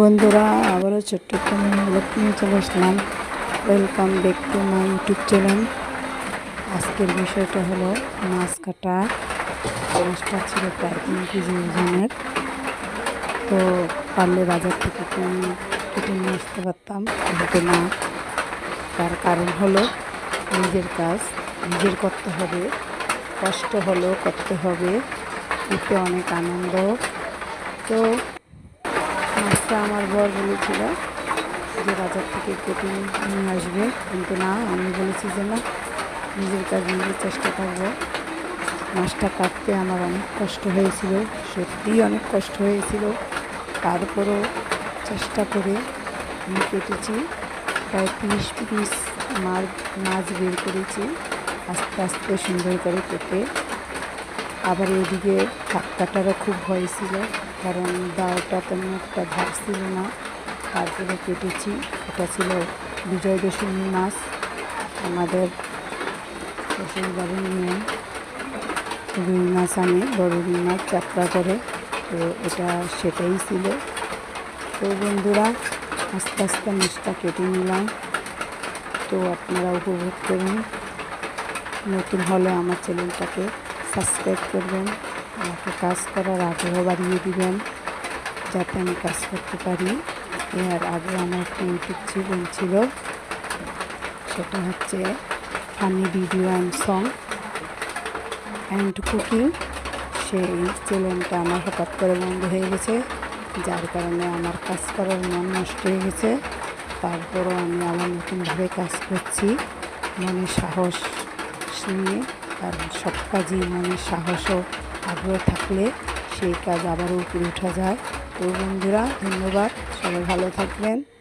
বন্ধুরা, আবারও ছোট্ট ব্লগ নিয়ে চলে আসলাম। Welcome back to my YouTube channel আজকের বিষয়টা হলো মাছ কাটা। মাছটা ছিল প্রায় তিন কেজি ওজনের। তো পারলে বাজার থেকে কেটে নিয়ে আসতে পারতাম? কিন্তু না। তার কারণ হলো নিজের কাজ, নিজের করতে হবে। কষ্ট হলো করতে হবে। এতে অনেক আনন্দ। তো মাছটা আমার বর বলেছিল যে বাজার থেকে কেটে নিয়ে আসবে। কিন্তু না, আমি বলেছি যে না, নিজের কাজ নিজের চেষ্টা করব মাছটা কাটতে আমার অনেক কষ্ট হয়েছিল, সত্যিই অনেক কষ্ট হয়েছিল। তারপরও চেষ্টা করে আমি কেটেছি, প্রায় তিরিশ পিস মাছ বের করেছি, আস্তে আস্তে সুন্দর করে কেটে আবার এদিকে হাত কাটারও খুব ভয় ছিল, কারণ দাওটা তেমন একটা ধার ছিল না। তারপরে কেটেছি, এটা ছিল বিজয় দশমী মাছ আমাদের শ্বশুরবাড়ির নিয়ে রুই মাছ আনে, বড় রুই মাছ যাত্রা করে, তো এটা সেটাই ছিল। তো বন্ধুরা, আস্তে আস্তে মাছটা কেটে নিলাম। তো আপনারা উপভোগ করুন। নতুন হলে আমার চ্যানেলটাকে সাবস্ক্রাইব করবেন, আমাকে কাজ করার আগ্রহ বাড়িয়ে দিবেন, যাতে আমি কাজ করতে পারি। এর আগে আমার একটা ইউটিউব চ্যানেল ছিল, সেটা হচ্ছে funny video and song and cooking সেই চ্যানেলটা আমার হঠাৎ করে বন্ধ হয়ে গেছে, যার কারণে আমার কাজ করার মন নষ্ট হয়ে গেছে। তারপরও আমি আবার নতুনভাবে কাজ করছি, মনে সাহস নিয়ে। আর সব কাজে মনে সাহস ও আগ্রহ থাকলে সেই কাজ আবারও উপরে ওঠা যায়। তো বন্ধুরা, ধন্যবাদ। সবাই ভালো থাকবেন।